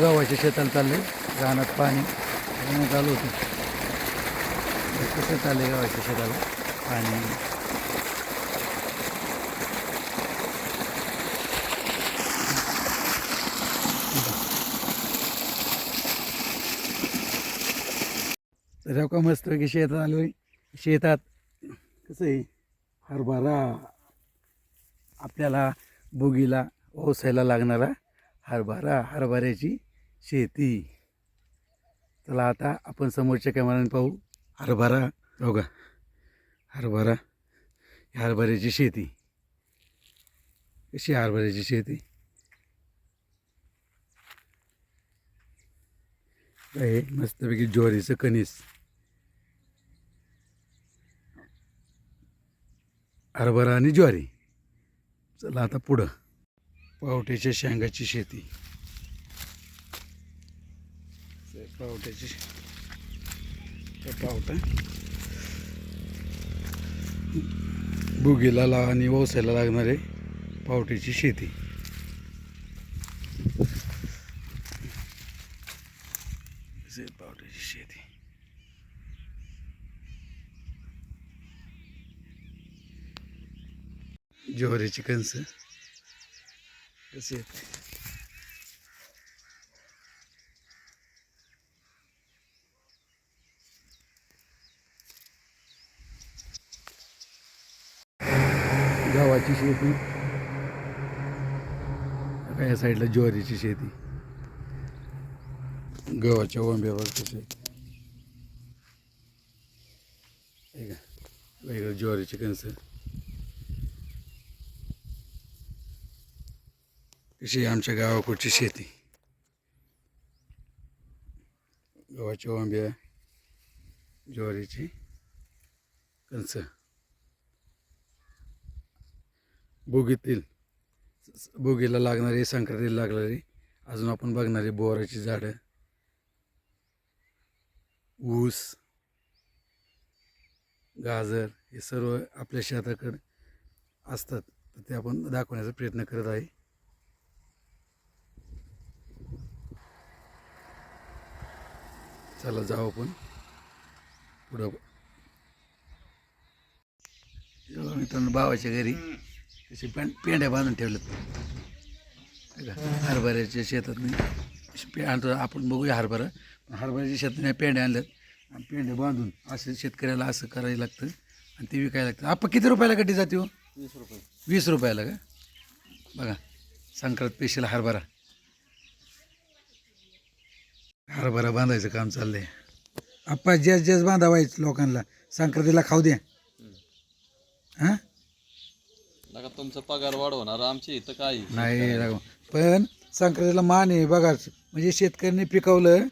गव्हाच्या शेताला चालले रानात पाणी पाणी चालू होतं. कसं चाललंय गव्हाच्या शेताला. पाणी तर का मस्तपैकी शेतात आलो शेतात कसं आहे? हरभरा आपल्याला बोगीला ओसायला लागणारा हरभरा हरभऱ्याची शेती. चला आता आपण समोरच्या कॅमेराने पाहू. हरभरा बघा हरभरा. हरभऱ्याची शेती. कशी हरभऱ्याची शेती? हे मस्तपैकी ज्वारीचं कणीस. हरभरा आणि ज्वारी. चला आता पुढं. पावट्याच्या शेंगाची शेती ते पावट्याची. ते पावटा. बुगीला ला आणि ओसायला लागणारे पावट्याची शेती. असे पावट्याची शेती. ज्वारीची कणसं. कसे येते गव्हाची शेती. आता या साईडला ज्वारीची शेती. गव्हाच्या ओंब्यावर शेती. वेगळं ज्वारीची कणसं. कशी आमच्या गावाकडची शेती. गव्हाच्या ओंब्या ज्वारीची कणस. बोगीतील बोगीला लागणारी संक्रांतीला लागणारी अजून आपण बघणारी बोराची झाडं. ऊस गाजर हे सर्व आपल्या शेताकडे असतात. तर ते आपण दाखवण्याचा प्रयत्न करत आहे. चला जाऊ आपण. पुढं मित्रांनो भावाच्या घरी. तसे पें पेंड्या बांधून ठेवल्यात. का? हरभऱ्याच्या शेतात नाही पे आणतो. आपण बघूया हरभरा. पण हरभऱ्याच्या शेतात नाही पेंड्या आणल्यात. आणि पेंड्या बांधून असं शेतकऱ्याला असं करायला लागतं. आणि ते विकायला लागतं. आपण किती रुपयाला गड्डी जाते हो? वीस रुपये. वीस रुपयाला का? बघा संक्रांत पेशीला हरभरा. हरभरा बांधायचं काम चाललंय. आप्पा जेस जेस बांधावायचं लोकांना संक्रांतीला खाऊ द्या हां? नका तुमचा पगार वाढवणार आमची इथं काही नाही राव. पण संक्रांतीला मान आहे बघा म्हणजे शेतकऱ्यांनी पिकवलं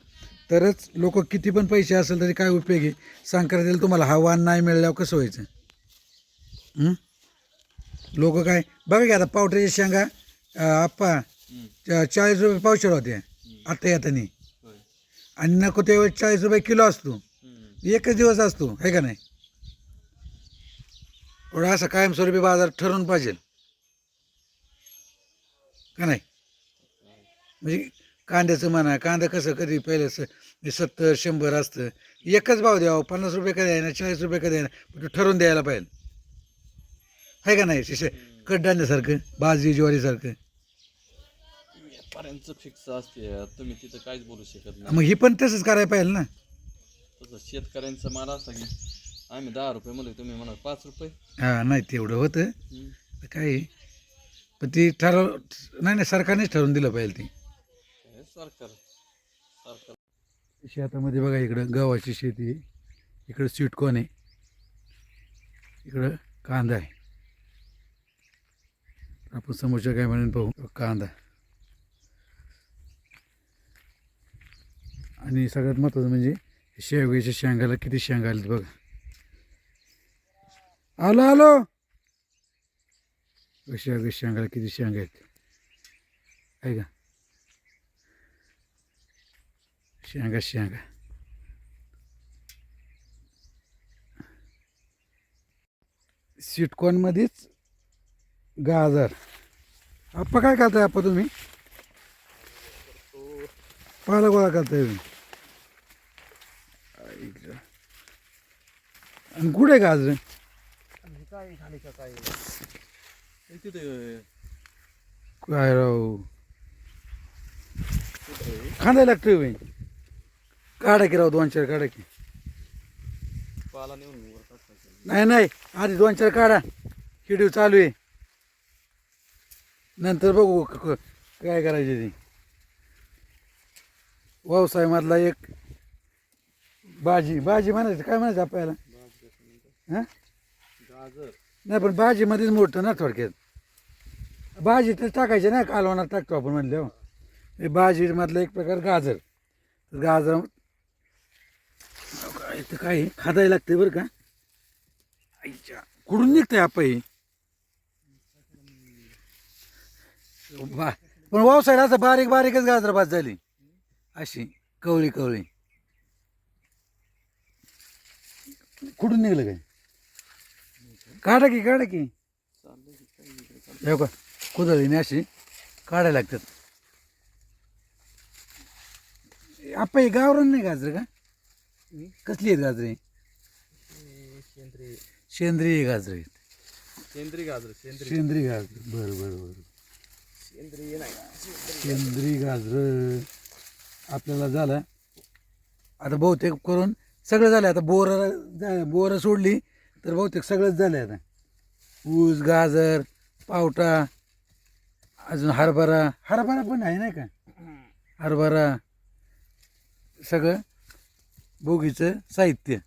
तरच लोक किती पण पैसे असेल तरी काय उपयोग आहे संक्रांतीला तुम्हाला हा वाण नाही मिळाल्यावर कसं व्हायचं लोक काय बघा की आता पावट्याच्या शेंगा अं, आप्पा हम्म. चा- चाळीस रुपये पावशेर होते आता येतानी होय. आणि नको तेव्हा चाळीस रुपये किलो असतो हम्म. एकच दिवस असतो आहे का नाही एवढा असं कायमस्वरूपी बाजार ठरवून पाहिजे. का नाही? म्हणजे कांद्याचं म्हणा कांदा कसं कधी पहिलं स म्हणजे सत्तर शंभर असतं. एकच भाव द्यावं पन्नास रुपये कधी आहे ना चाळीस रुपये कधी आहे ना पण ते ठरवून द्यायला पाहिजे. आहे का नाही? शिशे कडधान्यासारखं बाजरी ज्वारीसारखं फिक्स असते. तुम्ही तिथं काहीच बोलू शकत नाही. मग ही पण तसंच करायला पाहिजे ना. तसं शेतकऱ्यांचा माल असता की आम्ही दहा रुपये म्हणलो तुम्ही म्हणा पाच रुपये. हां नाही तेवढं होतं. तर काय? पण ती ठरव नाही नाही सरकारनेच ठरवून दिलं पाहिजे ती. सरकार सरकार. शेतामध्ये बघा इकडं गव्हाची शेती आहे. इकडं स्वीटकॉर्न आहे. इकडं कांदा आहे. आपण समोरच्या काय म्हणून पाहू? कांदा. आणि सगळ्यात महत्त्वाचं म्हणजे शेवग्याच्या शेंगाला किती शेंगा आलीत बघा. आलो आलो. शेवग्याच्या सांगायला किती शेंगा आहेत. आहे का? शेंगा शेंगा. स्वीटकॉर्नमध्येच गाजर. आप्पा काय खाताय आप्पा तुम्ही? पाला गोळा करताय तुम्ही. आणि कुठे गाजर? तिथे काय राव खांदा लागतोय बाई काढा की राव दोन चार काढा की पाला नेऊन वर टाकायचं. नाही नाही आधी दोन चार काढा व्हिडिओ चालू आहे नंतर बघू क- क- काय करायचे ते व्यवसायामधला एक भाजी भाजी म्हणायचं काय म्हणायचं आपल्याला हां नाही पण भाजीमध्येच मोठं ना थोडक्यात. भाजी तर टाकायची ना कालवणात टाकतो आपण म्हणले हो हे भाजीमधलं एक प्रकार गाजर. गाजर इथं काय खादायला लागते बरं का? आईच्या कुठून निघतंय आपण बा पण व्यवसायाला असं बारीक बारीकच गाजर भात झाली. अशी कवळी कवळी. कुठून निघलं काय? काढा की काढा की. हे का कुदळीने अशी. काढायला लागतात. आपा हे गावरण नाही गाजर का? कसली आहेत गाजरे सेंद्रिय. गाजर आहेत. सेंद्री गाजर सेंद्री सेंद्रिय गाजर. बरं बरं बरं. सेंद्रिय गाजर. आपल्याला झालं. आता बहुतेक करून सगळं झालं. आता बोर बोरं सोडली. तर बहुतेक सगळंच झालं आता ऊस गाजर पावटा अजून हरभरा. हरभरा पण आहे नाही का? हरभरा सगळं बोगीचं साहित्य.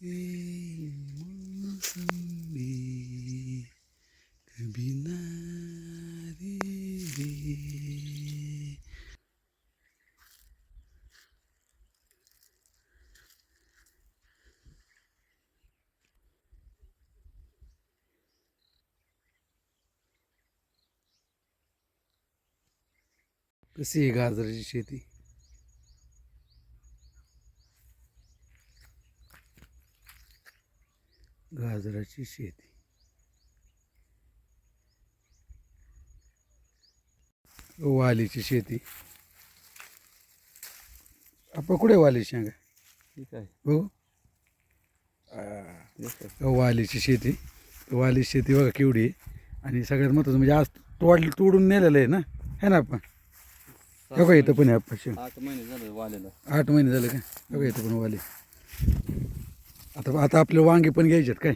कभी कशी आहे गाजराची शेती? गाजराची शेती. वालीची शेती. आपण कुठे वाली सांगा ठीक आहे. बघू आहे. वालीची शेती. वाली शेती बघा केवढी आहे. आणि सगळ्यात महत्त्वाचं म्हणजे आज तोड तोडून नेलेलं आहे ना? है ना आपण? हे बघा इथं पण आहे आपण आठ महिने झाले वालेला. आठ महिने झाले का बघा इथं पण वाली. आता आता आपले वांगे पण घ्यायचेत काय?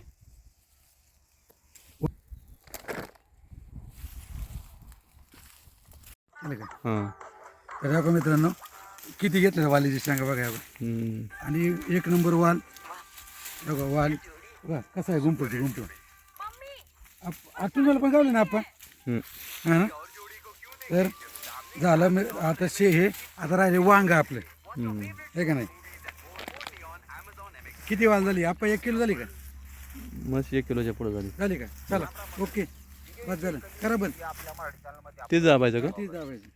का? हां. तर बघा मित्रांनो किती घेतलं वालीची शेंगा बघा हम्म. आणि एक नंबर वाल बघा वाल. बघा कसा आहे गुंपटी गुंपट आतून पण गावले ना आपण. हा तर झालं मी आता शे हे आता राहिले वांग आपलं. हे का नाही? किती वाल झाली? आपण एक किलो झाली का? मस्त एक किलोच्या पुढे झाली. झाली का? चला ओके. बस झालं. करा बंद. ते दाबायचं का? तीच दाबायचं